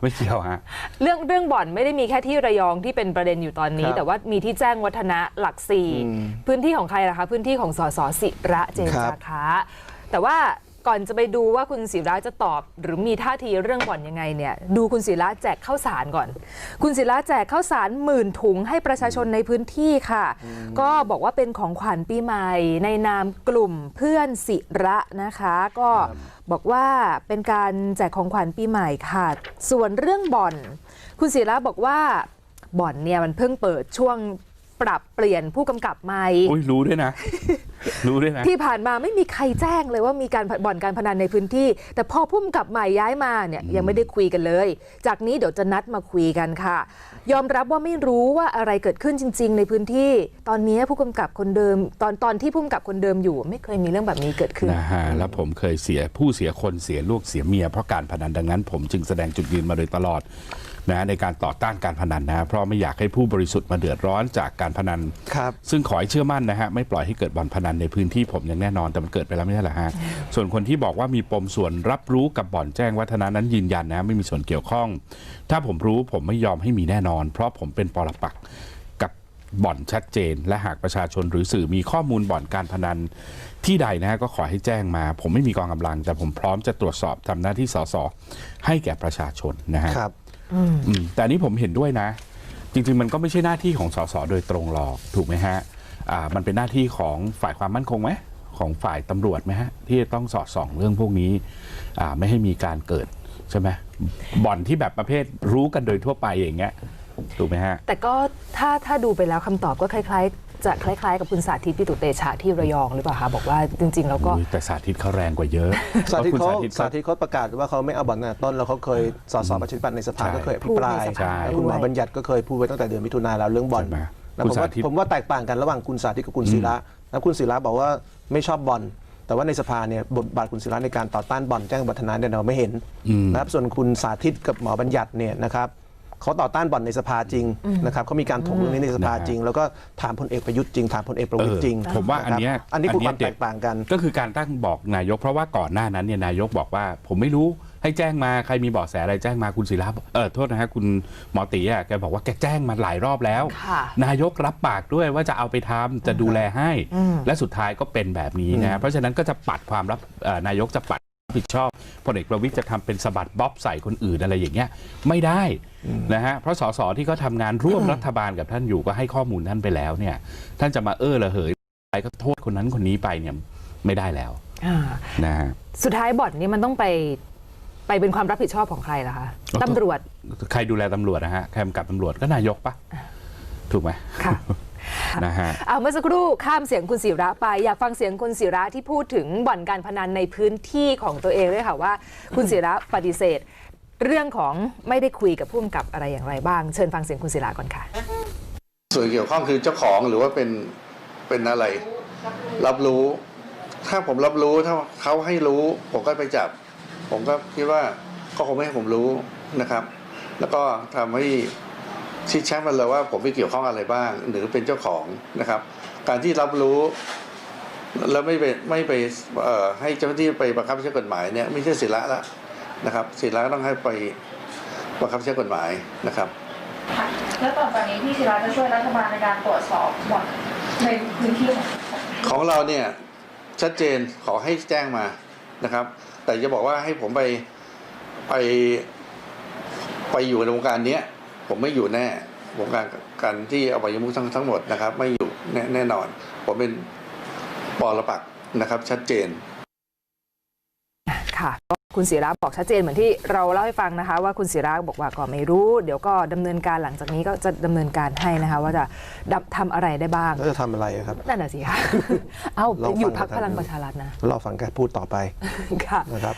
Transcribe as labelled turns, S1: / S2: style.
S1: ไม่เกี่ยวฮะ
S2: เรื่องเรื่องบ่อนไม่ได้มีแค่ที่ระยองที่เป็นประเด็นอยู่ตอนนี้
S3: ครับ
S2: แต่ว่ามีที่แจ้งวัฒนะหลักสี่
S3: อืม
S2: พื้นที่ของใครล่ะคะ พื้นที่ของสสสิระเจน
S3: ครับ
S2: จาคะ แต่ว่า ก่อนจะไปดูว่าคุณศิระจะตอบ หรือมีท่าทีเรื่องบ่อนยังไงเนี่ยดูคุณศิระแจกข้าวสารก่อน คุณศิระแจกข้าวสารหมื่นถุงให้ประชาชนในพื้นที่ค่ะ ก็บอกว่าเป็นของขวัญปีใหม่ในนามกลุ่มเพื่อนศิระนะคะ ก็บอกว่าเป็นการแจกของขวัญปีใหม่ค่ะ ส่วนเรื่องบ่อน คุณศิระบอกว่าบ่อนเนี่ยมันเพิ่งเปิดช่วง ปรับเปลี่ยนผู้กำกับใหม่
S1: อุ้ยรู้ด้วยนะ รู้ด้วยนะ
S2: ที่ผ่านมาไม่มีใครแจ้งเลยว่ามีการบ่อนการพนันในพื้นที่ แต่พอพุ่มกับใหม่ย้ายมาเนี่ยยังไม่ได้คุยกันเลย จากนี้เดี๋ยวจะนัดมาคุยกันค่ะ ยอมรับว่าไม่รู้ว่าอะไรเกิดขึ้นจริง ๆ ในพื้นที่ ตอนนี้ผู้กำกับคนเดิม ตอนตอนที่ผู้กำกับคนเดิมอยู่ ไม่เคยมีเรื่องแบบนี้เกิดขึ้น
S1: นะฮะแล้วผมเคยเสียผู้เสียคนเสียลูกเสียเมียเพราะการพนันดังนั้น ผมจึงแสดงจุดยืนมาโดยตลอด นะในการต่อต้านการพนันนะเพราะไม่อยากให้ผู้บริสุทธิ์มาเดือดร้อนจากการพนัน
S3: ครับ
S1: ซึ่งขอให้เชื่อมั่นนะฮะไม่ปล่อยให้เกิดบ่อนพนันในพื้นที่ผมอย่างแน่นอนแต่มันเกิดไปแล้วไม่ใช่เหรอฮะส่วนคนที่บอกว่ามีปมส่วนรับรู้กับบ่อนแจ้งวัฒนะนั้นยืนยันนะไม่มีส่วนเกี่ยวข้อง ถ้าผมรู้ผมไม่ยอมให้มีแน่นอน เพราะผมเป็นปรปักษ์กับบ่อนชัดเจน และหากประชาชนหรือสื่อมีข้อมูลบ่อนการพนันที่ใดนะฮะก็ขอให้แจ้งมา ผมไม่มีกองกำลัง แต่ผมพร้อมจะตรวจสอบทำหน้าที่สสให้แก่ประชาชนนะฮะ
S3: ครับ
S1: อืม แต่อันนี้ผมเห็นด้วยนะ จริง ๆ มันก็ไม่ใช่หน้าที่ของสสโดยตรงหรอกถูกไหมฮะอ่ามันเป็นหน้าที่ของฝ่ายความมั่นคงไหมของฝ่ายตำรวจไหมฮะที่จะต้องสอดส่องเรื่องพวกนี้อ่าไม่ให้มีการเกิดใช่ไหมบ่อนที่แบบประเภทรู้กันโดยทั่วไปอย่างเงี้ยถูกไหมฮะ
S2: แต่ก็ถ้าถ้าดูไปแล้วคำตอบก็คล้ายๆ จะคล้ายๆ กับคุณสาธิตปิตุเตชะที่ระยองหรือเปล่าคะบอกว่าจริง ๆ แล้วก็
S1: อุ๊ยแต่สาธิตเขาแรงกว่าเยอะ
S3: สาธิต
S1: พระ
S3: เขา
S1: คุณ
S3: สาธิตเขาประกาศว่าเขาไม่เอาบ่อนตั้งแต่ต้นแล้วเขาเคยสสประชาธิปัตย์ในสภา
S1: ใช่
S3: ก็เคยอภิปราย
S2: พูดในสภา
S3: แล้วคุณหมอ
S2: ด้วย
S3: บัญญัติก็เคยพูดไว้ตั้งแต่เดือนมิถุนาแล้วเรื่องบ่อน
S1: ใช่ไหม
S3: แล้ว
S1: คุ
S3: ผ
S1: ณ
S3: มว่า
S1: สาธิต
S3: ผมว่าแตกต่างกันระหว่างคุณสาธิตกับคุณศิระแล้วคุณศิระบอกว่าไม่ชอบบ่อนแต่ว่าในสภาเนี่ยบทบาทคุณศิระในการต่อต้านบ่อนแจ้งวัฒนะเนี่ยเราไม่เห็นนะครับส่วนคุณสาธิตกับหมอบัญญัติเนี่ยนะครับ เขาต่อต้านบ่อนในสภาจริงนะครับเขามีการถกเรื่องนี้ในสภาจริง แล้วก็ถามพลเอกประยุทธ์จริงถามพลเอกประวิตยจริง
S1: เออผมว่าอันเนี้ยะ
S3: ครับอันนี้คือความ
S1: เด็
S3: แตกต่างกัน
S1: ก็คือการตั้งบอกนายก เพราะว่าก่อนหน้านั้นเนี่ยนายกบอกว่า ผมไม่รู้ให้แจ้งมาใครมีเบาะแสอะไรแจ้งมาคุณศิลาบอกเออโทษนะฮะคุณหมอตีอะแกบอกว่าแกแจ้งมาหลายรอบแล้ว
S2: ค่ะ
S1: นายกรับปากด้วยว่าจะเอาไปทำจะดูแลให้ และสุดท้ายก็เป็นแบบนี้นะฮะเพราะฉะนั้นก็จะปัดความรับเอ่อนายกจะปัดรับ ผิดชอบพลเอกประวิตยจะทำเป็นสะบัดบ๊อบใส่คนอื่นอะไรอย่างเงี้ยไม่ได้นะฮะเพราะสสที่เขาทำงานร่วมรัฐบาลกับท่านอยู่ก็ให้ข้อมูลท่านไปแล้วเนี่ย ท่านจะมาเออระเหยไปก็โทษคนนั้นคนนี้ไปเนี่ยไม่ได้แล้ว
S2: อ่า
S1: นะฮะ
S2: สุดท้ายบ่อนนี้มันต้องไปไปเป็นความรับผิดชอบของใครล่ะคะ
S1: ก็
S2: ตำรวจ
S1: ใครดูแลตำรวจนะฮะใครกำกับตำรวจก็นายกปะถูกไหม
S2: ค่ะ
S1: นะฮะ
S2: เอาเมื่อสักครู่ข้ามเสียงคุณศิระไป อยากฟังเสียงคุณศิระที่พูดถึงบ่อนการพนันในพื้นที่ของตัวเองด้วยค่ะว่า คุณศิระปฏิเสธ เรื่องของไม่ได้คุยกับผู้กำกับอะไรอย่างไรบ้าง เชิญฟังเสียงคุณศิระก่อนค่ะ
S4: ส่วนเกี่ยวข้องคือเจ้าของหรือว่าเป็นเป็นอะไร รับรู้ ถ้าผมรับรู้ถ้าเขาให้รู้ ผมก็ไปจับ ผมก็คิดว่าก็คงไม่ให้ผมรู้นะครับ แล้วก็ทำให้ ชี้ชัดมาเลยว่าผมไม่เกี่ยวข้องอะไรบ้าง หรือเป็นเจ้าของนะครับ การที่รับรู้แล้วไม่ไปไม่ไปเอ่อให้เจ้าหน้าที่ไปบังคับใช้กฎหมายเนี่ยไม่ใช่ศิละละนะครับศิละก็ต้องให้ไปบังคับใช้กฎหมายนะครับ
S5: ค่ะแล้วต่อจากนี้พี่ศิระจะช่วยรัฐบาลในการตรวจสอบบ่อนในพื้นที่ของ
S4: ของเราเนี่ยชัดเจนขอให้แจ้งมานะครับ แต่จะบอกว่าให้ผมไปไปไปอยู่ในวงการเนี้ย ผมไม่อยู่แน่วงการการที่เอาไปยมุกทั้งทั้งหมดนะครับ ไม่อยู่แน่แน่นอน ผมเป็นปอระปักษ์นะครับ ชัดเจน
S2: ค่ะก็คุณศิระบอกชัดเจนเหมือนที่เราเล่าให้ฟังนะคะ ว่าคุณศิระบอกว่าก็ไม่รู้ เดี๋ยวก็ดำเนินการหลังจากนี้ก็จะดำเนินการให้นะคะ ว่าจะดำทำอะไรได้บ้าง
S3: แล้วจะทำอะไรอะครับ
S2: นั่นน่ะสิคะเอา
S3: ลองฟัง
S2: อยู่พัก
S3: นะครับ
S2: พลังประชารัฐนะ
S3: เราฟังแกพูดต่อไป
S2: ค่ะ
S3: นะครับ